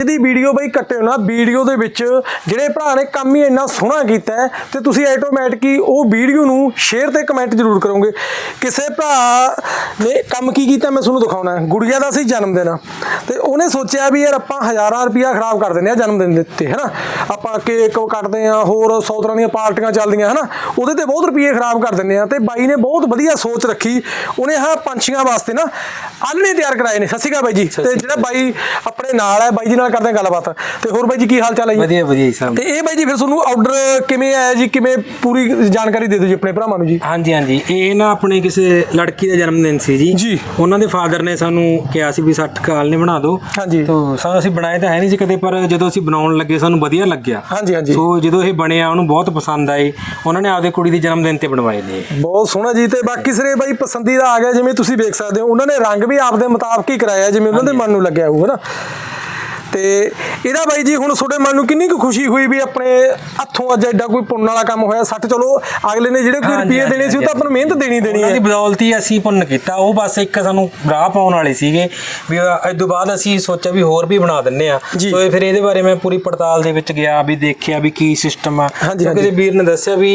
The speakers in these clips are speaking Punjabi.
ਇਹਦੀ ਵੀਡੀਓ ਬਈ ਕੱਟਿਓ ਨਾ ਵੀਡੀਓ ਦੇ ਵਿੱਚ ਜਿਹੜੇ ਭਰਾ ਨੇ ਕੰਮ ਹੀ ਇੰਨਾ ਸੋਹਣਾ ਕੀਤਾ ਤੇ ਤੁਸੀਂ ਆਟੋਮੈਟਿਕ ਹੀ ਉਹ ਵੀਡੀਓ ਨੂੰ ਸ਼ੇਅਰ ਤੇ ਕਮੈਂਟ ਜ਼ਰੂਰ ਕਰੋਗੇ। ਕਿਸੇ ਭਰਾ ਨੇ ਕੰਮ ਕੀ ਕੀਤਾ ਮੈਂ ਤੁਹਾਨੂੰ ਦਿਖਾਉਣਾ। ਗੁੜੀਆ ਦਾ ਸੀ ਜਨਮ ਦਿਨ ਤੇ ਉਹਨੇ ਸੋਚਿਆ ਵੀ ਯਾਰ ਆਪਾਂ ਹਜ਼ਾਰਾਂ ਰੁਪਇਆ ਖਰਾਬ ਕਰ ਦਿੰਦੇ ਆ ਜਨਮ ਦਿਨ ਦੇ ਉੱਤੇ ਹੈਨਾ? ਆਪਾਂ ਕੇਕ ਕੱਟਦੇ ਆ ਹੋਰ 100 ਤਰ੍ਹਾਂ ਦੀਆਂ ਪਾਰਟੀਆਂ ਚੱਲਦੀਆਂ ਹੈਨਾ? ਉਹਦੇ ਤੇ ਬਹੁਤ ਰੁਪਏ ਖਰਾਬ ਕਰ ਦਿੰਦੇ ਆ ਤੇ ਬਾਈ ਨੇ ਬਹੁਤ ਵਧੀਆ ਸੋਚ ਰੱਖੀ। ਉਹਨੇ ਹਾਂ ਪੰਛੀਆਂ ਵਾਸਤੇ ਨਾ ਆਲ੍ਹਣੇ ਤਿਆਰ ਕਰਾਏ ਨੇ। ਅਕਾਲ ਬਾਈ ਜੀ। ਤੇ ਜਿਹੜਾ ਬਾਈ ਆਪਣੇ ਨਾਲ ਹੈ ਬਾਈ ਜੀ ਨਾਲ ਕਰਦੇ ਆ ਗੱਲਬਾਤ। ਤੇ ਹੋਰ ਬਾਈ ਜੀ ਕੀ ਹਾਲ ਚਾਲ ਹੈ ਜੀ? ਵਧੀਆ ਵਧੀਆ ਜੀ ਸਭ। ਤੇ ਇਹ ਬਾਈ ਜੀ ਫਿਰ ਤੁਹਾਨੂੰ ਆਰਡਰ ਕਿਵੇਂ ਆਇਆ ਜੀ? ਕਿਵੇਂ ਪੂਰੀ ਜਾਣਕਾਰੀ ਦੇ ਦਿਓ ਜੀ ਆਪਣੇ ਭਰਾਵਾਂ ਨੂੰ ਜੀ? ਹਾਂਜੀ ਹਾਂਜੀ। ਇਹ ਨਾ ਆਪਣੇ ਕਿਸੇ ਲੜਕੀ ਦਾ ਜਨਮ ਦਿਨ ਸੀ ਜੀ। ਜੀ। ਉਹਨਾਂ ਦੇ ਫਾਦਰ ਨੇ ਸਾਨੂੰ ਕਿਹਾ ਸੀ ਵੀ 60 ਕਾਲ ਨੇ ਬਣਾ ਦਿਓ। ਹਾਂਜੀ। ਤੋਂ ਸਾਨੂੰ ਅਸੀਂ ਬਣਾਏ ਤਾਂ ਹੈ ਨਹੀਂ ਸੀ ਕਦੇ ਪਰ ਜਦੋਂ ਅਸੀਂ ਬਣਾਉਣ ਲੱਗੇ ਸਾਨੂੰ ਵਧੀਆ ਲੱਗਿਆ। ਹਾਂਜੀ ਹਾਂਜੀ। ਸੋ ਜਦੋਂ ਇਹ ਬਣਿਆ ਉਹਨੂੰ ਬਹੁਤ ਪਸੰਦ ਆਏ ਉਹਨਾਂ ਨੇ ਆਪਦੇ ਕੁੜੀ ਦੇ ਜਨਮ ਦਿਨ ਤੇ ਬਣਵਾਏ ਨੇ ਬਹੁਤ ਸੋਹਣਾ ਜੀ। ਤੇ ਬਾਕੀ ਸਿਰੇ ਬਾਈ ਪਸੰਦੀਦਾ ਆ ਗਿਆ ਜਿਵੇਂ ਤੁਸੀਂ ਵੇਖ ਸਕਦੇ ਹੋ। ਉਹਨਾਂ ਨੇ ਰੰਗ ਵੀ ਆਪਦੇ ਮੁਤਾਬਕ ਹੀ ਕਰਾਇਆ ਜਿਵੇਂ ਉਹਨਾਂ ਦੇ ਮਨ ਨੂੰ ਲੱਗਿਆ ਹੋਊਗਾ ਨਾ। ਤੇ ਇਹਦਾ ਬਾਈ ਜੀ ਹੁਣ ਤੁਹਾਡੇ ਮਨ ਨੂੰ ਕਿੰਨੀ ਕੁ ਖੁਸ਼ੀ ਹੋਈ ਵੀ ਆਪਣੇ ਹੱਥੋਂ ਅੱਜ ਐਡਾ ਕੋਈ ਪੁੰਨ ਵਾਲਾ ਕੰਮ ਹੋਇਆ? ਸੱਟ ਚਲੋ ਅਗਲੇ ਨੇ ਜਿਹੜੇ ਕੋਈ ਰੁਪਏ ਦੇਣੇ ਸੀ ਉਹ ਤਾਂ ਆਪਾਂ ਨੂੰ ਮਿਹਨਤ ਦੇਣੀ ਦੇਣੀ ਉਹਨਾਂ ਹੈ। ਦੀ ਬਦੌਲਤ ਹੀ ਅਸੀਂ ਪੁੰਨ ਕੀਤਾ। ਉਹ ਬਸ ਇੱਕ ਸਾਨੂੰ ਰਾਹ ਪਾਉਣ ਵਾਲੇ ਸੀਗੇ ਵੀ ਇਸ ਤੋਂ ਬਾਅਦ ਅਸੀਂ ਸੋਚਿਆ ਵੀ ਹੋਰ ਵੀ ਬਣਾ ਦਿੰਨੇ ਆ। ਸੋ ਇਹ ਫਿਰ ਇਹਦੇ ਬਾਰੇ ਮੈਂ ਪੂਰੀ ਪੜਤਾਲ ਦੇ ਵਿੱਚ ਗਿਆ ਵੀ ਦੇਖਿਆ ਵੀ ਕੀ ਸਿਸਟਮ ਆ। ਕਿਉਂਕਿ ਵੀਰ ਨੇ ਦੱਸਿਆ ਵੀ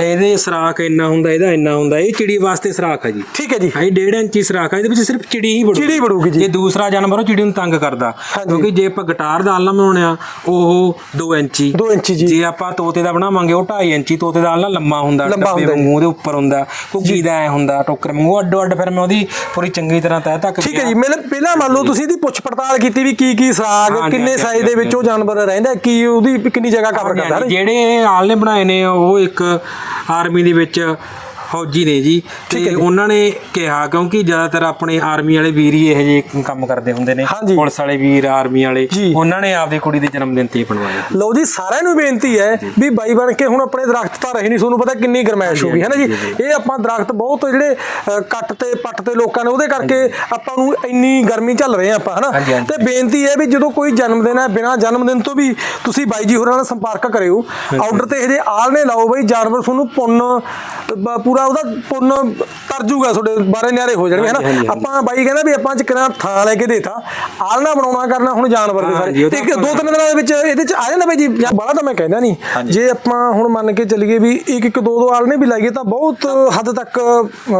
ਇਹਦੇ ਸਰਾਖ ਇੰਨਾ ਹੁੰਦਾ ਇਹਦਾ ਇੰਨਾ ਹੁੰਦਾ ਇਹ ਚਿੜੀ ਵਾਸਤੇ ਸਰਾਖ ਆ ਜੀ। ਠੀਕ ਹੈ ਜੀ। ਹਾਂ 1.5 ਇੰਚੀ ਸਰਾਖ ਆ ਇਹਦੇ ਵਿੱਚ ਸਿਰਫ ਚਿੜੀ ਹੀ ਚਿੜੀ ਵੜੂਗੀ ਜੀ। ਜੇ ਦੂਸਰਾ ਜਾਨਵਰ ਉਹ ਚਿੜੀ ਨੂੰ ਤੰਗ ਕਰਦਾ। ਕਿਉਂਕਿ ਜੇ ਆਪਾਂ ਗਿਟਾਰ ਦਾ ਆਲਣਾ ਬਣਾਉਣਿਆ ਉਹ 2 ਇੰਚੀ। 2 ਇੰਚੀ ਜੀ। ਜੇ ਆਪਾਂ ਤੋਤੇ ਦਾ ਬਣਾਵਾਂਗੇ ਉਹ 2.5 ਇੰਚੀ ਤੋਤੇ ਦਾ ਆਲਣਾ ਲੰਮਾ ਹੁੰਦਾ ਡੱਬੇ ਜੀ। ਵਾਂਗੂ ਉਹਦੇ ਉੱਪਰ ਹੁੰਦਾ ਘੁੱਗੀ ਦਾ ਐ ਹੁੰਦਾ ਟੋਕਰ ਵਾਂਗੂ। ਅੱਡੋ ਅੱਡ ਫਿਰ ਮੈਂ ਉਹਦੀ ਪੂਰੀ ਚੰਗੀ ਤਰ੍ਹਾਂ ਤਹਿ ਤੱਕ ਠੀਕ ਹੈ ਜੀ ਮੈਨੂੰ ਪਹਿਲਾਂ ਮੰਨ ਲਓ ਤੁਸੀਂ ਇਹਦੀ ਪੁੱਛ ਪੜਤਾਲ ਕੀਤੀ ਵੀ ਕੀ ਕੀ ਸਾਗ ਕਿੰਨੇ ਸਾਈਜ਼ ਦੇ ਵਿੱਚ ਉਹ ਜਾਨਵਰ ਰਹਿੰਦਾ ਕੀ ਉਹਦੀ ਕਿੰਨੀ ਜਗ੍ਹਾ ਕਵਰ ਕਰਦਾ ਜਿਹੜੇ ਆਲਣੇ ਬਣਾਏ ਨੇ ਉਹ ਇੱਕ ਆਰਮੀ ਦੇ ਵਿੱਚ ਫੌਜੀ ਨੇ ਜੀ। ਤੇ ਜੀ। ਉਹਨਾਂ ਨੇ ਕਿਹਾ ਕਿਉਂਕਿ ਜ਼ਿਆਦਾਤਰ ਆਪਣੇ ਆਰਮੀ ਵਾਲੇ ਵੀਰ ਹੀ ਇਹੋ ਜਿਹੇ ਕੰਮ ਕਰਦੇ ਹੁੰਦੇ ਨੇ। ਪੁਲਿਸ ਵਾਲੇ ਵੀਰ ਆਰਮੀ ਵਾਲੇ। ਜੀ। ਉਹਨਾਂ ਨੇ ਆਪਦੀ ਕੁੜੀ ਦੇ ਜਨਮ ਦਿਨ ਤੇ ਬਣਵਾਇਆ ਲਓ ਜੀ ਸਾਰਿਆਂ ਨੂੰ ਬੇਨਤੀ ਹੈ ਵੀ ਬਾਈ ਬਣ ਕੇ ਹੁਣ ਆਪਣੇ ਦਰਖਤ ਤਾਂ ਰਹੇ ਨਹੀਂ ਤੁਹਾਨੂੰ ਪਤਾ ਕਿੰਨੀ ਗਰਮੈਸ਼ ਹੋ ਗਈ ਹੈ ਨਾ ਜੀ? ਇਹ ਆਪਾਂ ਦਰਖਤ ਬਹੁਤ ਜਿਹੜੇ ਕੱਟ ਤੇ ਪੱਟ ਤੇ ਲੋਕਾਂ ਨੇ ਉਹਦੇ ਕਰਕੇ ਆਪਾਂ ਨੂੰ ਇੰਨੀ ਗਰਮੀ ਝੱਲ ਰਹੇ ਹਾਂ ਆਪਾਂ ਹਨਾ। ਤੇ ਬੇਨਤੀ ਹੈ ਵੀ ਜਦੋਂ ਕੋਈ ਜਨਮ ਦਿਨ ਹੈ ਬਿਨਾਂ ਜਨਮ ਦਿਨ ਤੋਂ ਵੀ ਤੁਸੀਂ ਬਾਈ ਜੀ ਹੋਰਾਂ ਨਾਲ ਸੰਪਰਕ ਕਰਿਓ। ਆਰਡਰ ਤੇ ਇਹਦੇ ਆਲਣੇ ਲਾਓ ਬਈ ਜਾਨਵਰ ਤੁਹਾਨੂੰ ਪੁੰਨ ਬ- ਪੂਰਾ ਉਹਦਾ ਪੁੰਨ ਤਰਜੂਗਾ ਤੁਹਾਡੇ ਬਾਰੇ ਨਿਆਰੇ ਹੋ ਜਾਣਗੇ ਹਾਂਜੀ, ਹਨਾ ਹਾਂਜੀ। ਆਪਾਂ ਬਾਈ ਕਹਿੰਦਾ ਵੀ ਆਪਾਂ ਚੱਕਣਾ ਥਾਂ ਲੈ ਕੇ ਦੇਤਾ। ਆਲਣਾ ਬਣਾਉਣਾ ਕਰਨਾ ਹੁਣ ਜਾਨਵਰ ਦੇ ਹਾਂਜੀ, ਸਾਰੇ ਉਹ ਤਾਂ ਇੱਕ ਦੋ ਤਿੰਨ ਦਿਨਾਂ ਦੇ ਵਿੱਚ ਇਹਦੇ ਚ ਆ ਜਾਂਦਾ ਬਾਈ ਜੀ ਜਾਂ ਬੜਾ ਤਾਂ ਮੈਂ ਕਹਿੰਦਾ ਨਹੀਂ। ਜੇ ਆਪਾਂ ਹੁਣ ਮੰਨ ਕੇ ਚੱਲੀਏ ਵੀ ਇੱਕ ਇੱਕ ਦੋ ਦੋ ਆਲਣੇ ਵੀ ਲਾਈਏ ਤਾਂ ਬਹੁਤ ਹੱਦ ਤੱਕ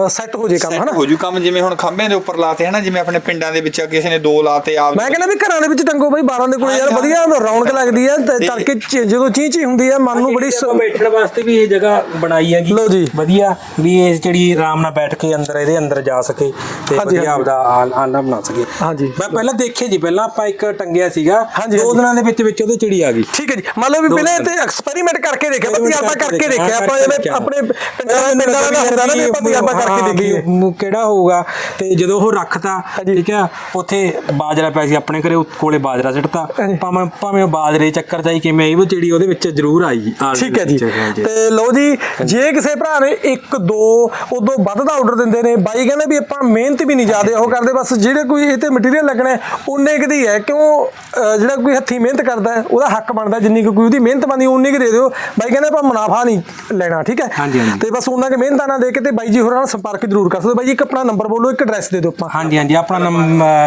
ਸੈੱਟ ਹੋ ਜੇ ਕੰਮ ਸੈੱਟ ਹਨਾ? ਹੋ ਜੂ ਕੰਮ ਜਿਵੇਂ ਹੁਣ ਖੰਭਿਆਂ ਦੇ ਉੱਪਰ ਲਾਤੇ ਹਨਾ? ਜਿਵੇਂ ਆਪਣੇ ਪਿੰਡਾਂ ਦੇ ਵਿੱਚ ਕਿਸੇ ਨੇ ਦੋ ਲਾਤੇ ਆਪ ਮੈਂ ਕਹਿੰਦਾ ਵੀ ਘਰਾਂ ਦੇ ਵਿੱਚ ਟੰਗੋ ਬਾਈ 12 ਦੇ ਕੋਲੇ ਯਾਰ ਵਧੀਆ ਰੌਣਕ ਲੱਗਦੀ ਹੈ ਤੇ ਤੜਕੇ ਚ- ਜਦੋਂ ਚੀਂ ਚੀਂ ਹੁੰਦੀ ਹੈ ਮਨ ਨੂੰ ਬੜੀ ਸ- ਬੈਠਣ ਵਾਸਤੇ ਵੀ ਇਹ ਜਗ੍ਹਾ ਬਣਾਈ ਹੈਗੀ। ਲਓ ਜੀ। ਵਧੀਆ ਵੀ ਇਹ ਜਿਹੜੀ ਆਰਾਮ ਨਾਲ ਬੈਠ ਕੇ ਅੰਦਰ ਇਹਦੇ ਅੰਦਰ ਜਾ ਸਕੇ ਤੇ ਵਧੀਆ। ਆਪਦਾ ਆਲਣਾ ਬਣਾ ਸਕੇ ਹਾਂਜੀ। ਮੈਂ ਪਹਿਲਾਂ ਦੇਖੇ ਜੀ ਪਹਿਲਾਂ ਆਪਾਂ ਇੱਕ ਟੰਗਿਆ ਸੀਗਾ ਦੋ। ਦਿਨਾਂ ਦੇ ਵਿੱਚ ਵਿੱਚ ਉਹਦੇ ਚਿੜੀ ਆ ਗਈ ਠੀਕ ਹੈ ਜੀ ਮੰਨ ਲਓ ਵੀ ਪਹਿਲੇ। ਤੇ ਐਕਸਪੈਰੀਮੈਂਟ ਕਰਕੇ ਦੇਖਿਆ ਤਜਰਬਾ ਕਰਕੇ ਦੇਖਿਆ ਆਪਾਂ ਹਾਂ, ਜਿਵੇਂ ਆਪਣੇ ਪਿੰਡਾਂ ਦਾ ਹੁੰਦਾ ਨਾ ਵੀ ਆਪਾਂ ਤਜਰਬਾ ਕਰਕੇ ਹਾਂ, ਦੇਖੀਏ ਵੀ ਕਿਹੜਾ ਹੋਊਗਾ ਤੇ ਜਦੋਂ ਉਹ ਰੱਖਤਾ। ਠੀਕ ਆ ਉੱਥੇ ਬਾਜਰਾ ਪਿਆ ਸੀ ਆਪਣੇ ਘਰੇ ਕੋਲੇ ਬਾਜਰਾ ਸਿੱਟਤਾ। ਭਾਵੇਂ ਭਾਵੇਂ ਬਾਜਰੇ ਚੱਕਰ ਚਾਈ ਕਿਵੇਂ ਆਈ ਉਹ ਚਿੜੀ ਉਹਦੇ ਵਿੱਚ ਜ਼ਰੂਰ ਆਈ ਠੀਕ ਹੈ ਜੀ। ਤੇ ਲਓ ਜੀ ਜੇ ਕਿਸੇ ਭਰਾ ਨੇ ਇੱਕ ਦੋ ਉਦੋਂ ਵੱਧ ਦਾ ਆਰਡਰ ਦਿੰਦੇ ਨੇ। ਬਾਈ ਕਹਿੰਦੇ ਵੀ ਆਪਾਂ ਮਿਹਨਤ ਵੀ ਨਹੀਂ ਜ਼ਿਆਦਾ ਉਹ ਕਰਦੇ ਬਸ ਜਿਹੜੇ ਕੋਈ ਇਹ ਤੇ ਮਟੀਰੀਅਲ ਲੱਗਣਾ ਹੈ, ਉਨੇ ਕੁ ਦੀ ਹੈ। ਕਿਉਂ ਜਿਹੜਾ ਕੋਈ ਹੱਥੀ ਮਿਹਨਤ ਕਰਦਾ ਹੈ, ਉਹਦਾ ਹੱਕ ਬਣਦਾ ਜਿੰਨੀ ਕੋਈ ਉਹਦੀ ਮਿਹਨਤ ਬਣਦੀ ਉਨੀ ਕੁ ਦੇ ਦਿਓ। ਬਾਈ ਕਹਿੰਦੇ ਆਪਾਂ ਮੁਨਾਫਾ ਨਹੀਂ ਲੈਣਾ ਠੀਕ ਹੈ। ਤੇ ਬਸ ਉਹਨਾਂ ਕੇ ਮਿਹਨਤਾਂ ਨਾਲ ਦੇ ਕੇ ਤੇ ਬਾਈ ਜੀ ਹੋਰਾਂ ਨਾਲ ਸੰਪਰਕ ਜ਼ਰੂਰ ਕਰ ਸਕਦੇ। ਬਾਈ ਜੀ ਇੱਕ ਆਪਣਾ ਨੰਬਰ ਬੋਲੋ ਇੱਕ ਐਡਰੈਸ ਦੇ ਦਿਓ ਆਪਾਂ। ਹਾਂਜੀ ਹਾਂਜੀ ਆਪਣਾ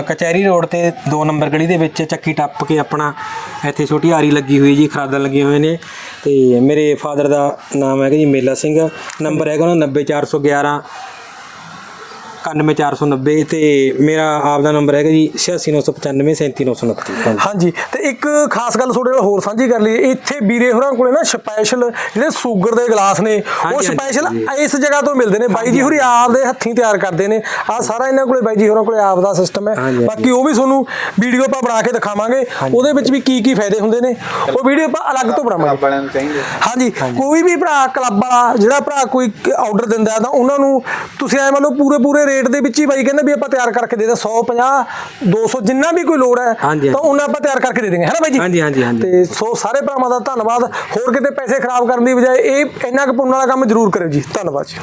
ਕਚਹਿਰੀ ਰੋਡ ਤੇ 2 ਨੰਬਰ ਗਲੀ ਦੇ ਵਿੱਚ ਚੱਕੀ ਟੱਪ ਕੇ ਆਪਣਾ ਇੱਥੇ ਛੋਟੀ ਆਰੀ ਲੱਗੀ ਹੋਈ ਜੀ ਖਰਾਦਣ ਲੱਗੇ ਹੋਏ ਨੇ। ਤੇ ਮੇਰੇ ਫਾਦਰ ਦਾ ਨਾਮ ਹੈਗਾ ਜੀ ਮੇਲਾ ਸਿੰਘ। ਨੰਬਰ ਹੈਗਾ ਉਹਨਾਂ 90411 91490 ਤੇ ਮੇਰਾ ਆਪ ਦਾ ਨੰਬਰ ਹੈਗਾ ਜੀ 86995 37929 ਹਾਂਜੀ ਹਾਂਜੀ ਤੇ ਇੱਕ ਖਾਸ ਗੱਲ ਤੁਹਾਡੇ ਨਾਲ ਹੋਰ ਸਾਂਝੀ ਕਰ ਲਈਏ। ਇੱਥੇ ਵੀਰੇ ਹੋਰਾਂ ਕੋਲੇ ਨਾ ਸਪੈਸ਼ਲ ਜਿਹੜੇ ਸ਼ੂਗਰ ਦੇ ਗਲਾਸ ਨੇ ਉਹ ਸਪੈਸ਼ਲ। ਇਸ ਜਗ੍ਹਾ ਤੋਂ ਮਿਲਦੇ ਨੇ। ਬਾਈ ਜੀ ਹੋਰੀ ਆਪ ਦੇ ਹੱਥੀਂ ਤਿਆਰ ਕਰਦੇ ਨੇ। ਆ ਸਾਰਾ ਇਹਨਾਂ ਕੋਲੇ ਬਾਈ ਜੀ ਹੋਰਾਂ ਕੋਲੇ ਆਪ ਦਾ ਸਿਸਟਮ ਹੈ। ਬਾਕੀ ਉਹ ਵੀ ਤੁਹਾਨੂੰ ਵੀਡੀਓ ਆਪਾਂ ਬਣਾ ਕੇ ਦਿਖਾਵਾਂਗੇ। ਉਹਦੇ ਵਿੱਚ ਵੀ ਕੀ ਕੀ ਫਾਇਦੇ ਹੁੰਦੇ ਨੇ। ਉਹ ਵੀਡੀਓ ਆਪਾਂ ਅਲੱਗ ਤੋਂ ਬਣਾਵਾਂਗੇ। ਹਾਂਜੀ ਕੋਈ ਵੀ ਭਰਾ ਕਲੱਬ ਵਾਲਾ ਜਿਹੜਾ ਭਰਾ ਕੋਈ ਆਰਡਰ ਦਿੰਦਾ ਤਾਂ ਉਹਨਾਂ ਨੂੰ ਤੁਸੀਂ ਐ ਮੰਨ ਲਓ ਪੂਰੇ ਪੂਰੇ ਰੇਟ ਦੇ ਵਿੱਚ ਹੀ ਬਾਈ ਕਹਿੰਦਾ ਵੀ ਆਪਾਂ ਤਿਆਰ ਕਰਕੇ ਦੇ ਦੇ 150 200 ਜਿੰਨਾ ਵੀ ਕੋਈ ਲੋੜ ਹੈ ਤਾਂ ਉਹਨਾਂ ਆਪਾਂ ਤਿਆਰ ਕਰਕੇ ਦੇ ਦੇਂਗੇ। ਹੈ ਨਾ ਬਾਈ ਜੀ? ਹਾਂਜੀ, ਹਾਂਜੀ, ਹਾਂਜੀ। ਤੇ ਸੋ ਸਾਰੇ ਭਰਾਵਾਂ ਦਾ ਧੰਨਵਾਦ। ਹੋਰ ਕਿਤੇ ਪੈਸੇ ਖਰਾਬ ਕਰਨ ਦੀ ਬਜਾਏ ਇਹ ਇੰਨਾ ਕੁ ਪੁੰਨ ਵਾਲਾ ਕੰਮ ਜ਼ਰੂਰ ਕਰਿਓ ਜੀ। ਧੰਨਵਾਦ ਜੀ।